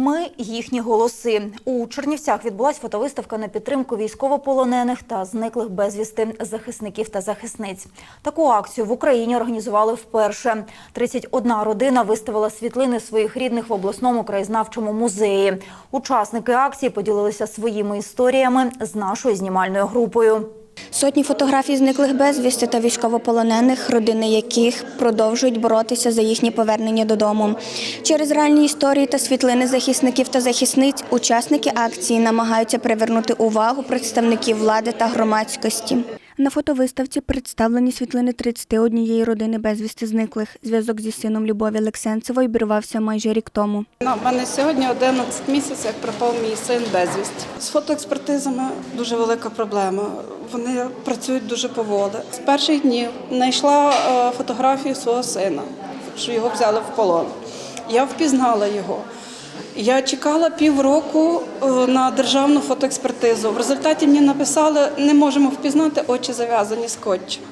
Ми їхні голоси у Чернівцях відбулась фотовиставка на підтримку військовополонених та зниклих безвісти захисників та захисниць. Таку акцію в Україні організували вперше. 31 родина виставила світлини своїх рідних в обласному краєзнавчому музеї. Учасники акції поділилися своїми історіями з нашою знімальною групою. Сотні фотографій зниклих безвісти та військовополонених, родини яких продовжують боротися за їхнє повернення додому. Через реальні історії та світлини захисників та захисниць учасники акції намагаються привернути увагу представників влади та громадськості. На фотовиставці представлені світлини 31 родини безвісти зниклих. Зв'язок зі сином Любові Олексенцевої обірвався майже рік тому. Ну, в мене сьогодні 11 місяців, як пропав мій син безвість. З фотоекспертизами дуже велика проблема. Вони працюють дуже поволі. З перших днів знайшла е, фотографію свого сина, що його взяли в полон. Я впізнала його. Я чекала півроку е, на державну фотоекспертизу. В результаті мені написали, не можемо впізнати, очі зав'язані скотчем.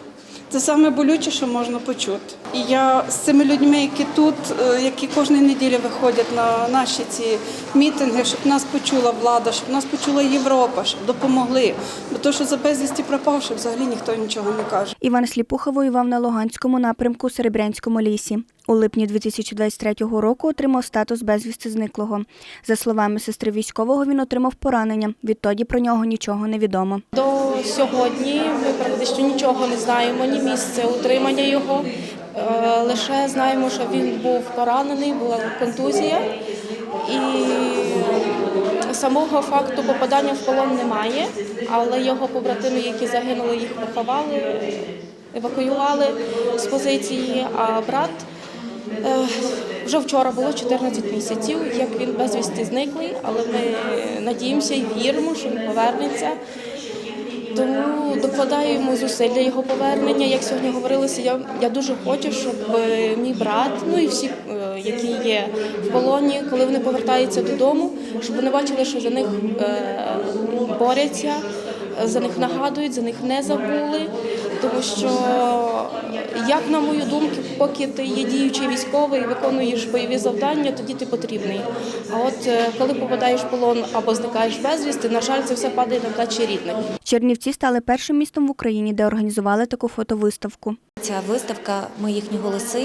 Це саме болюче, що можна почути. І я з цими людьми, які тут, е, які кожної неділі виходять на наші ці мітинги, щоб нас почула влада, щоб нас почула Європа, щоб допомогли. Бо то, що за безвісті пропавши, взагалі ніхто нічого не каже. Іван Сліпуха воював на Луганському напрямку Серебрянському лісі. У липні 2023 року отримав статус безвісти зниклого. За словами сестри військового, він отримав поранення. Відтоді про нього нічого не відомо. До сьогодні ми практично нічого не знаємо, ні місце утримання його. Е, Лише знаємо, що він був поранений, була контузія, і самого факту попадання в полон немає, але його побратими, які загинули, їх поховали, евакуювали з позиції. А брат е, вже вчора було 14 місяців, як він безвісти зниклий, але ми надіємося і віримо, що він повернеться. Тому докладаємо зусиль для його повернення. Як сьогодні говорилося, я, я дуже хочу, щоб е, мій брат, ну і всі, е, які є в полоні, коли вони повертаються додому, щоб вони бачили, що за них е, борються, за них нагадують, за них не забули. Тому що, як на мою думку, поки ти є діючий військовий і виконуєш бойові завдання, тоді ти потрібний. А от е, коли попадаєш в полон або зникаєш безвісти, на жаль, це все падає на плечі рідних. Чернівці стали першим містом в Україні, де організували таку фотовиставку. Ця виставка Ми їхні голоси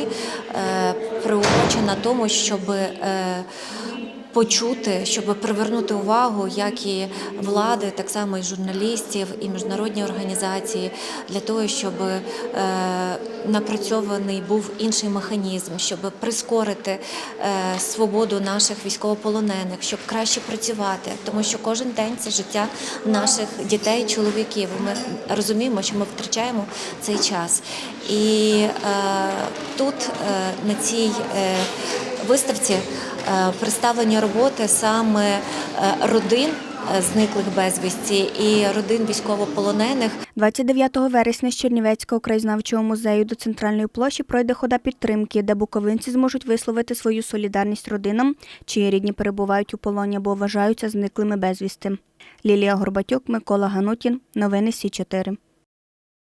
е, приурочена тому, щоб е, почути, щоб привернути увагу, як і влади, так само і журналістів, і міжнародні організації, для того, щоб е, напрацьований був інший механізм, щоб прискорити е, свободу наших військовополонених, щоб краще працювати, тому що кожен день це життя наших дітей, чоловіків. Ми розуміємо, що ми втрачаємо цей час. І е, тут на цій виставці е, представлені роботи саме е, родин е, зниклих безвісті і родин військовополонених. 29 вересня з Чернівецького краєзнавчого музею до центральної площі пройде хода підтримки, де буковинці зможуть висловити свою солідарність родинам, чиї рідні перебувають у полоні або вважаються зниклими безвісти. Лілія Горбатюк, Микола Ганутін. Новини Сі 4